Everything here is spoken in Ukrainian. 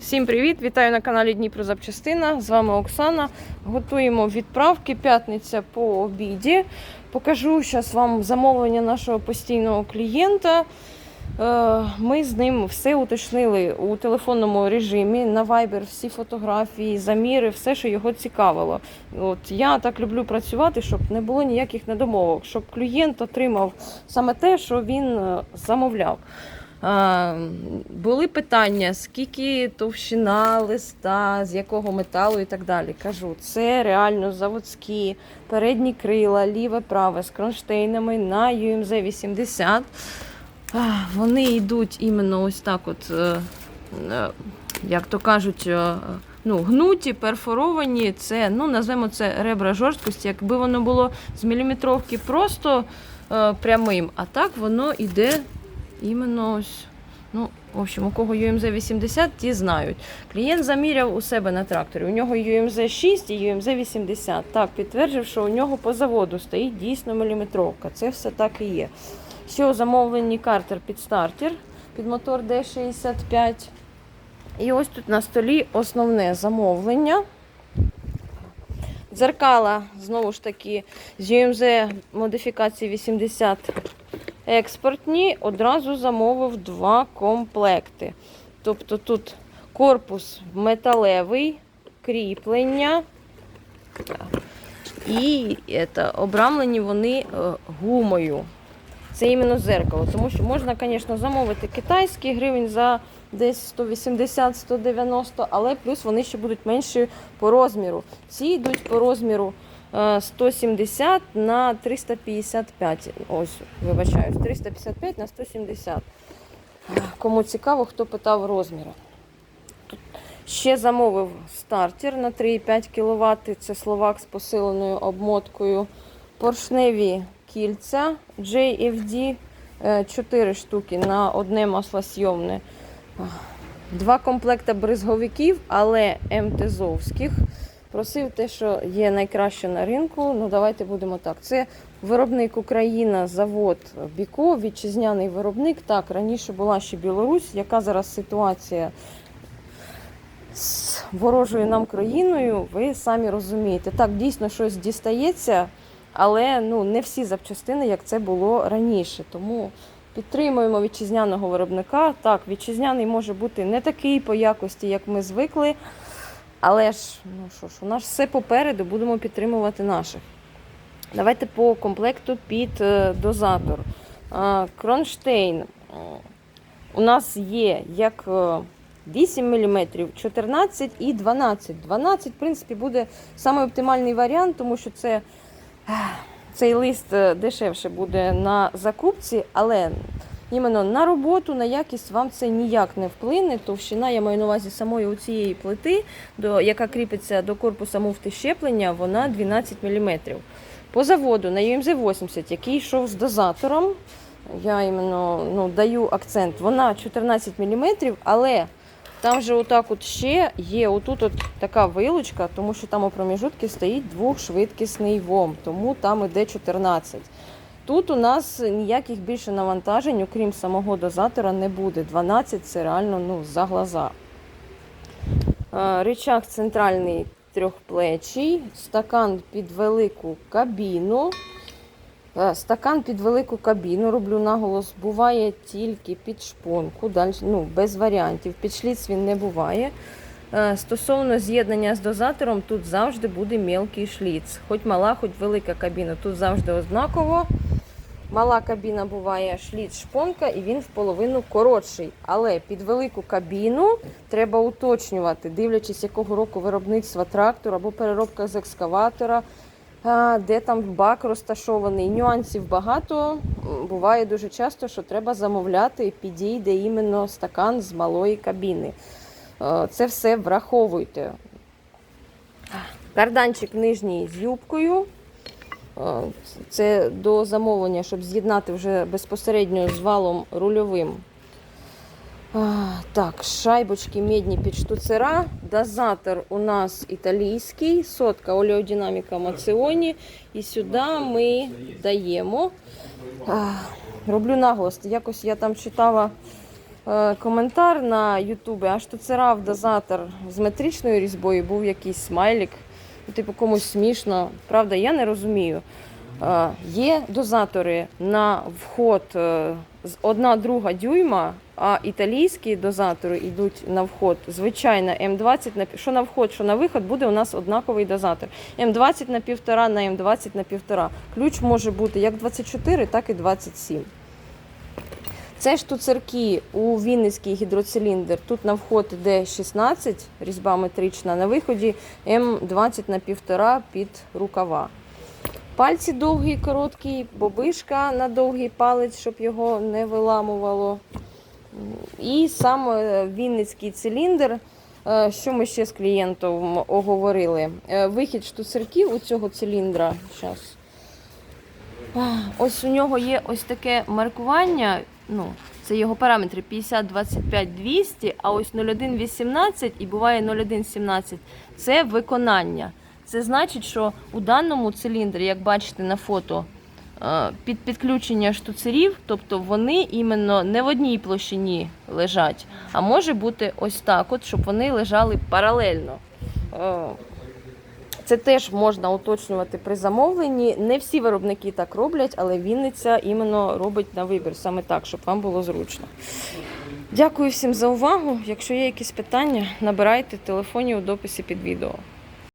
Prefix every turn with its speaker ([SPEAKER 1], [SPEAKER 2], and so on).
[SPEAKER 1] Всім привіт! Вітаю на каналі Дніпро Запчастина. З вами Оксана. Готуємо відправки. П'ятниця по обіді. Покажу зараз вам замовлення нашого постійного клієнта. Е, Ми з ним все уточнили у телефонному режимі на Viber всі фотографії, заміри, все, що його цікавило. От я так люблю працювати, щоб не було ніяких недомовок, щоб клієнт отримав саме те, що він е, замовляв. Були питання, скільки товщина листа, з якого металу і так далі. Кажу, це реально заводські, передні крила, ліве, праве з кронштейнами на UMZ 80. А, Вони йдуть іменно ось так, от, е, е, як то кажуть, е, ну, гнуті, перфоровані. Це, ну, назвемо це ребра жорсткості. Якби воно було з міліметровки просто е, прямим, а так воно йде іменно ось. Ну, в общем, у кого UMZ 80, ті знають. Клієнт заміряв у себе на тракторі. У нього UMZ 6 і UMZ 80. Так, підтверджив, що у нього по заводу стоїть дійсно міліметровка. Це все так і є. Ще у замовленні картер під стартер, під мотор D65. І ось тут на столі основне замовлення. Дзеркала, знову ж таки, з UMZ модифікації 80 експортні, одразу замовив два комплекти. Тобто тут корпус металевий, кріплення і це, обрамлені вони е, гумою. Це іменно зеркало, тому що можна, звісно, замовити китайський гривень за десь 180-190, але плюс вони ще будуть менші по розміру. Ці йдуть по розміру 170 на 355. Ось, вибачаюсь, 355 на 170. Кому цікаво, хто питав розміри. Ще замовив стартер на 3,5 кВт. Це словак з посиленою обмоткою. Поршневі кільця JFD 4 штуки на одне маслосйомне. Два комплекти бризговиків, але МТЗовських. Просив те, що є найкраще на ринку. Ну, давайте будемо так. Це виробник Україна, завод Біко, вітчизняний виробник. Так, раніше була ще Білорусь. Яка зараз ситуація з ворожою нам країною, ви самі розумієте. Так, дійсно щось дістається, але ну, не всі запчастини, як це було раніше. Тому підтримуємо вітчизняного виробника. Так, вітчизняний може бути не такий по якості, як ми звикли. Але ж, ну що ж, у нас все попереду, будемо підтримувати наших. Давайте по комплекту під е, дозатор. Кронштейн. У нас є як е, 8 мм, 14 і 12. 12, в принципі, буде саме оптимальний варіант, тому що це, цей лист е, дешевше буде на закупці, але іменно на роботу, на якість вам це ніяк не вплине. Товщина, я маю на увазі самої цієї плити, до, яка кріпиться до корпуса муфти щеплення, вона 12 мм. По заводу на UMZ 80, який йшов з дозатором, я іменно ну, даю акцент, вона 14 мм, але там же отак от ще є отут от така вилучка, тому що там у проміжутки стоїть двохшвидкісний ВОМ, тому там іде 14. Тут у нас ніяких більше навантажень, окрім самого дозатора, не буде. 12 це реально ну, за глаза. Е, Рычаг центральний трьохплечий, стакан під велику кабіну. Е, Стакан під велику кабіну, роблю наголос, буває тільки під шпонку, далі, ну, без варіантів. Під шліц він не буває. Е, Стосовно з'єднання з дозатором, тут завжди буде мелкий шліц. Хоч мала, хоч велика кабіна. Тут завжди однаково. Мала кабіна буває шліц шпонка, і він в половину коротший. Але під велику кабіну треба уточнювати, дивлячись, якого року виробництва трактор або переробка з екскаватора де там бак розташований. Нюансів багато. Буває дуже часто, що треба замовляти, підійде іменно стакан з малої кабіни. Е, Це все враховуйте. Карданчик нижній з юбкою. Це до замовлення, щоб з'єднати вже безпосередньо з валом рульовим. Так, шайбочки медні під штуцера. Дозатор у нас італійський, сотка олеодинаміка Маціоні. І сюди ми даємо. Роблю наголос. Якось я там читала е, коментар на Ютубі, а штуцерав дозатор з метричною різьбою був якийсь смайлік. Ну, Типу комусь смішно. Правда, я не розумію. Е, Є дозатори на вход е, з 1-2 дюйма, а італійські дозатори йдуть на вход. Звичайно, М20 на що на вход, що на виход буде у нас однаковий дозатор. М20 на 1,5 на М20 на 1,5. Ключ може бути як 24, так і 27. Це штуцерки у Вінницький гідроциліндр. Тут на вход йде 16, різьба метрична, на виході М20 на 1,5 під рукава. Пальці довгі, короткі, бобишка на довгий палець, щоб його не виламувало. І сам е, Вінницький циліндр. Е, Що ми ще з клієнтом оговорили? Е, Вихід штуцерків у цього циліндра. А, Ось у нього є ось таке маркування. Ну, це його параметри 50, 25, 200, а ось 0118 і буває 0117 це виконання. Це значить, що у даному циліндрі, як бачите на фото, е, під підключення штуцерів, тобто вони іменно не в одній площині лежать, а може бути ось так, от, щоб вони лежали паралельно. Це теж можна уточнювати при замовленні. Не всі виробники так роблять, але Вінниця іменно робить на вибір саме так, щоб вам було зручно. Дякую всім за увагу. Якщо є якісь питання, набирайте телефонів у дописі під відео.